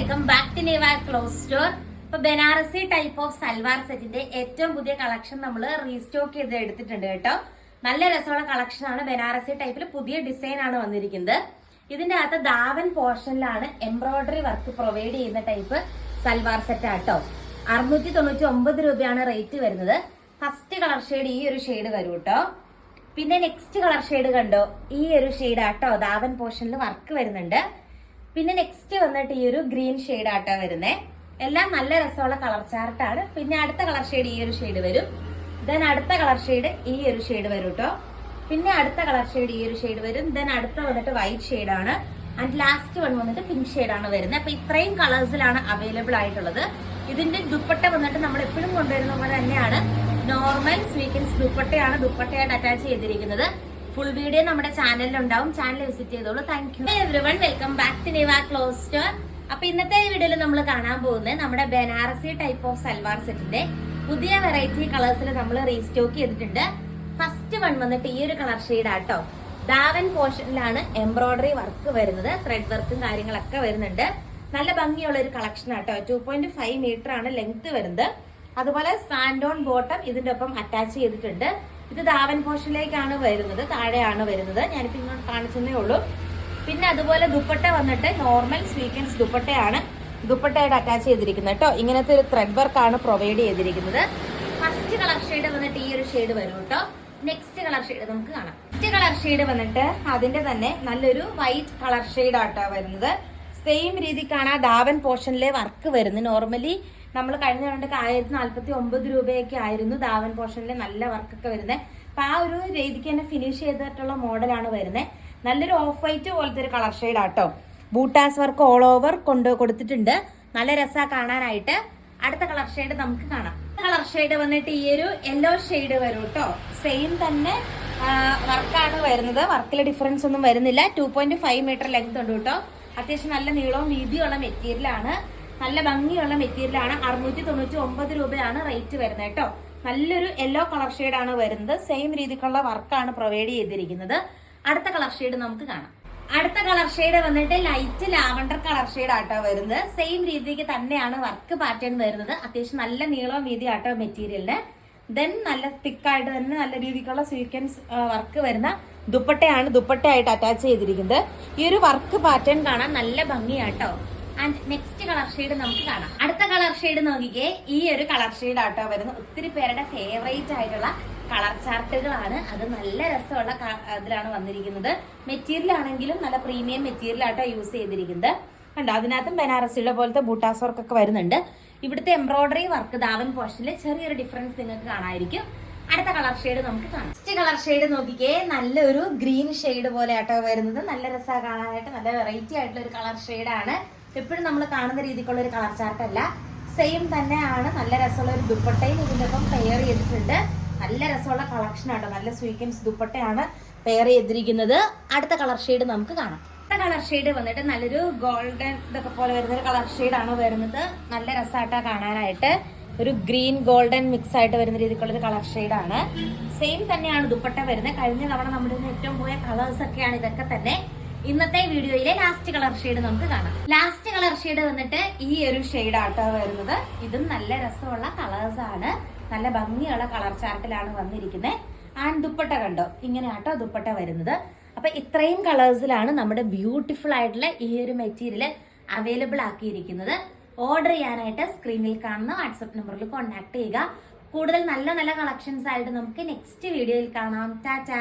Welcome back to Neva clothes store ഇപ്പൊ Banarasi type of salwar സെറ്റിന്റെ ഏറ്റവും പുതിയ കളക്ഷൻ നമ്മൾ റീസ്റ്റോക്ക് ചെയ്ത് എടുത്തിട്ടുണ്ട് കേട്ടോ. നല്ല രസമുള്ള കളക്ഷൻ ആണ് ബനാറസി ടൈപ്പിൽ പുതിയ ഡിസൈൻ ആണ് വന്നിരിക്കുന്നത്. ഇതിന്റെ അകത്ത് ദാവൻ പോർഷനിലാണ് എംബ്രോയിഡറി വർക്ക് പ്രൊവൈഡ് ചെയ്യുന്ന ടൈപ്പ് സൽവാർ സെറ്റ് ആട്ടോ അറുന്നൂറ്റി തൊണ്ണൂറ്റി ഒമ്പത് രൂപയാണ് റേറ്റ് വരുന്നത്. ഫസ്റ്റ് കളർ ഷെയ്ഡ് ഈ ഒരു ഷെയ്ഡ് വരും കേട്ടോ. പിന്നെ നെക്സ്റ്റ് കളർ ഷെയ്ഡ് കണ്ടോ? ഈ ഒരു ഷെയ്ഡ് ആട്ടോ ദാവൻ പോർഷനിൽ വർക്ക് വരുന്നുണ്ട്. പിന്നെ നെക്സ്റ്റ് വന്നിട്ട് ഈ ഒരു ഗ്രീൻ ഷെയ്ഡ് ആട്ടാ വരുന്നേ. എല്ലാം നല്ല രസമുള്ള കളർ ചാർട്ടാണ് പിന്നെ അടുത്ത കളർ ഷെയ്ഡ് ഈ ഒരു ഷെയ്ഡ് വരും. ദെൻ അടുത്ത കളർ ഷെയ്ഡ് ഈ ഒരു ഷെയ്ഡ് വരും കേട്ടോ പിന്നെ അടുത്ത കളർ ഷെയ്ഡ് ഈ ഒരു ഷെയ്ഡ് വരും. ദെൻ അടുത്ത വന്നിട്ട് വൈറ്റ് ഷെയ്ഡ് ആണ്. ആൻഡ് ലാസ്റ്റ് വൺ വന്നിട്ട് പിങ്ക് ഷെയ്ഡ് ആണ് വരുന്നത് അപ്പൊ ഇത്രയും കളേഴ്സിലാണ് അവൈലബിൾ ആയിട്ടുള്ളത്. ഇതിന്റെ ദുപ്പട്ട വന്നിട്ട് നമ്മൾ എപ്പോഴും കൊണ്ടുവരുന്ന പോലെ തന്നെയാണ്. നോർമൽ സ്വീക്കൻസ് ദുപ്പട്ടയാണ്. ദുപ്പട്ടയായിട്ട് അറ്റാച്ച് ചെയ്തിരിക്കുന്നത്. ഫുൾ വീഡിയോ നമ്മുടെ ചാനലിൽ ഉണ്ടാവും. ചാനൽ വിസിറ്റ് ചെയ്തോളൂ. Thank you everyone welcome back to Niva clothes store അപ്പൊ ഇന്നത്തെ വീഡിയോയിൽ നമ്മൾ കാണാൻ പോകുന്നത് നമ്മുടെ ബനാറസി ടൈപ്പ് ഓഫ് സൽവാർ സെറ്റിന്റെ പുതിയ വെറൈറ്റി കളേഴ്സിൽ നമ്മൾ റീസ്റ്റോക്ക് ചെയ്തിട്ടുണ്ട്. ഫസ്റ്റ് വൺ വന്നിട്ട് ഈ ഒരു കളർ ഷെയ്ഡ് ആട്ടോ. ദാവൻ പോർഷനിലാണ് എംബ്രോയിഡറി വർക്ക് വരുന്നത്. ത്രെഡ് വർക്കും കാര്യങ്ങളൊക്കെ വരുന്നുണ്ട്. നല്ല ഭംഗിയുള്ള ഒരു കളക്ഷൻ ആട്ടോ. ടു പോയിന്റ് ഫൈവ് മീറ്റർ ആണ് ലെങ്ത് വരുന്നത്. അതുപോലെ സാൻഡോൺ ബോട്ടം ഇതിന്റെ ഒപ്പം അറ്റാച്ച് ചെയ്തിട്ടുണ്ട്. ഇത് ദാവൻ പോഷനിലേക്കാണ് വരുന്നത് താഴെയാണ് വരുന്നത്. ഞാനിപ്പോ ഇങ്ങോട്ട് കാണിച്ചതേ ഉള്ളൂ. പിന്നെ അതുപോലെ ദുപ്പട്ട വന്നിട്ട് നോർമൽ സ്വീക്കൻസ് ദുപ്പട്ടയാണ്. ദുപ്പട്ടയായിട്ട് അറ്റാച്ച് ചെയ്തിരിക്കുന്നത് കേട്ടോ. ഇങ്ങനത്തെ ഒരു ത്രെഡ് വർക്കാണ് പ്രൊവൈഡ് ചെയ്തിരിക്കുന്നത്. ഫസ്റ്റ് കളർ ഷെയ്ഡ് വന്നിട്ട് ഈ ഒരു ഷെയ്ഡ് വരും കേട്ടോ. നെക്സ്റ്റ് കളർ ഷെയ്ഡ് നമുക്ക് കാണാം. നെക്സ്റ്റ് കളർ ഷെയ്ഡ് വന്നിട്ട് അതിന്റെ തന്നെ നല്ലൊരു വൈറ്റ് കളർ ഷെയ്ഡ് ആട്ടോ വരുന്നത്. സെയിം രീതിക്കാണ് ആ ദാവൻ പോർഷനിലെ വർക്ക് വരുന്നത്. നോർമലി നമ്മൾ കഴിഞ്ഞ കണ്ടൊക്കെ ആയിരത്തി നാല്പത്തി ഒമ്പത് രൂപയൊക്കെ ആയിരുന്നു ദാവൻ പോർഷനിലെ നല്ല വർക്കൊക്കെ വരുന്നത് അപ്പൊ ആ ഒരു രീതിക്ക് തന്നെ ഫിനിഷ് ചെയ്തിട്ടുള്ള മോഡലാണ് വരുന്നത് നല്ലൊരു ഓഫ് വൈറ്റ് പോലത്തെ ഒരു കളർ ഷെയ്ഡാട്ടോ ബൂട്ടാസ് വർക്ക് ഓൾ ഓവർ കൊണ്ട് കൊടുത്തിട്ടുണ്ട്. നല്ല രസാ കാണാനായിട്ട്. അടുത്ത കളർ ഷെയ്ഡ് നമുക്ക് കാണാം. കളർ ഷെയ്ഡ് വന്നിട്ട് ഈ ഒരു യെല്ലോ ഷെയ്ഡ് വരും കേട്ടോ സെയിം തന്നെ വർക്കാണ് വരുന്നത്. വർക്കിൽ ഡിഫറൻസ് ഒന്നും വരുന്നില്ല. Two point five metre length ഉണ്ട് കേട്ടോ അത്യാവശ്യം നല്ല നീളവും വീതിയുള്ള മെറ്റീരിയലാണ് നല്ല ഭംഗിയുള്ള മെറ്റീരിയലാണ് അറുന്നൂറ്റി തൊണ്ണൂറ്റി ഒമ്പത് രൂപയാണ് റേറ്റ് വരുന്നത് കേട്ടോ. നല്ലൊരു യെല്ലോ കളർ ആണ് വരുന്നത്. സെയിം രീതിക്കുള്ള വർക്കാണ് പ്രൊവൈഡ് ചെയ്തിരിക്കുന്നത്. അടുത്ത കളർ ഷെയ്ഡ് നമുക്ക് കാണാം. അടുത്ത കളർ ഷെയ്ഡ് വന്നിട്ട് ലൈറ്റ് ലാവണ്ടർ കളർ ഷെയ്ഡ് ആട്ടോ വരുന്നത്. സെയിം രീതിക്ക് തന്നെയാണ് വർക്ക് പാറ്റേൺ വരുന്നത്. അത്യാവശ്യം നല്ല നീളം വീതി ആട്ടോ മെറ്റീരിയലിന് ദെൻ നല്ല തിക്കായിട്ട് തന്നെ നല്ല രീതിക്കുള്ള സീക്വൻസ് വർക്ക് വരുന്ന ദുപ്പട്ടയാണ് ദുപ്പട്ടയായിട്ട് അറ്റാച്ച് ചെയ്തിരിക്കുന്നത്. ഈ ഒരു വർക്ക് പാറ്റേൺ കാണാൻ നല്ല ഭംഗിയാട്ടോ. ആൻഡ് നെക്സ്റ്റ് കളർ ഷെയ്ഡ് നമുക്ക് കാണാം. അടുത്ത കളർ ഷെയ്ഡ് നോക്കിക്കേ. ഈ ഒരു കളർ ഷെയ്ഡ് ആട്ടോ വരുന്നത്. ഒത്തിരി പേരുടെ ഫേവറേറ്റ് ആയിട്ടുള്ള കളർ ചാർട്ടുകളാണ്. അത് നല്ല രസമുള്ള ഇതിലാണ് വന്നിരിക്കുന്നത്. മെറ്റീരിയൽ ആണെങ്കിലും നല്ല പ്രീമിയം മെറ്റീരിയൽ ആട്ടോ യൂസ് ചെയ്തിരിക്കുന്നത്. കണ്ടോ? അതിനകത്തും ബനാറസിയുടെ പോലത്തെ ബൂട്ടാസ് വർക്ക് ഒക്കെ വരുന്നുണ്ട്. ഇവിടുത്തെ എംബ്രോയിഡറി വർക്ക് ദാവൻ പോർഷനിൽ ചെറിയൊരു ഡിഫറൻസ് നിങ്ങൾക്ക് കാണാമായിരിക്കും അടുത്ത കളർ ഷെയ്ഡ് നമുക്ക് കാണാം. നെക്സ്റ്റ് കളർ ഷെയ്ഡ് നോക്കിക്കേ. നല്ലൊരു ഗ്രീൻ ഷെയ്ഡ് പോലെ ആട്ടോ വരുന്നത്. നല്ല രസമാണ് കാണാനായിട്ട്. നല്ല വെറൈറ്റി ആയിട്ടുള്ള ഒരു കളർ ഷെയ്ഡാണ് എപ്പോഴും നമ്മൾ കാണുന്ന രീതിക്കുള്ള ഒരു കളർ ചാർട്ട് അല്ല. സെയിം തന്നെയാണ് നല്ല രസമുള്ള ഒരു ദുപ്പട്ടയും ഇതിന്റെ ഒപ്പം പെയർ ചെയ്തിട്ടുണ്ട്. നല്ല രസമുള്ള കളക്ഷൻ ആട്ടോ നല്ല സ്വീക്കൻസ് ദുപ്പട്ടയാണ് പെയർ ചെയ്തിരിക്കുന്നത്. അടുത്ത കളർ ഷെയ്ഡ് നമുക്ക് കാണാം. അടുത്ത കളർ ഷെയ്ഡ് വന്നിട്ട് നല്ലൊരു ഗോൾഡൻ ഇതൊക്കെ പോലെ വരുന്ന ഒരു കളർ ഷെയ്ഡാണ് വരുന്നത്. നല്ല രസമായിട്ടാണ് കാണാനായിട്ട്. ഒരു ഗ്രീൻ ഗോൾഡൻ മിക്സ് ആയിട്ട് വരുന്ന രീതിക്കുള്ള ഒരു കളർ ഷെയ്ഡാണ് സെയിം തന്നെയാണ് ദുപ്പട്ട വരുന്നത്. കഴിഞ്ഞ തവണ നമ്മുടെ ഏറ്റവും പോയ കളേഴ്സ് ഒക്കെയാണ് ഇതൊക്കെ തന്നെ. ഇന്നത്തെ വീഡിയോയിലെ ലാസ്റ്റ് കളർ ഷെയ്ഡ് നമുക്ക് കാണാം. ലാസ്റ്റ് കളർ ഷെയ്ഡ് വന്നിട്ട് ഈ ഒരു ഷെയ്ഡ് ആട്ടോ വരുന്നത്. ഇതും നല്ല രസമുള്ള കളേഴ്സ് ആണ്. നല്ല ഭംഗിയുള്ള കളർ ചാർട്ടിലാണ് വന്നിരിക്കുന്നത് ആൻഡ് ദുപ്പട്ട കണ്ടോ? ഇങ്ങനെ ആട്ടോ ദുപ്പട്ട വരുന്നത്. അപ്പൊ ഇത്രയും കളേഴ്സിലാണ് നമ്മുടെ ബ്യൂട്ടിഫുൾ ആയിട്ടുള്ള ഈ ഒരു മെറ്റീരിയൽ അവൈലബിൾ ആക്കിയിരിക്കുന്നത്. ഓർഡർ ചെയ്യാനായിട്ട് സ്ക്രീനിൽ കാണുന്ന വാട്സപ്പ് നമ്പറിൽ കോൺടാക്ട് ചെയ്യുക. കൂടുതൽ നല്ല നല്ല കളക്ഷൻസ് ആയിട്ട് നമുക്ക് നെക്സ്റ്റ് വീഡിയോയിൽ കാണാം. ടാറ്റാ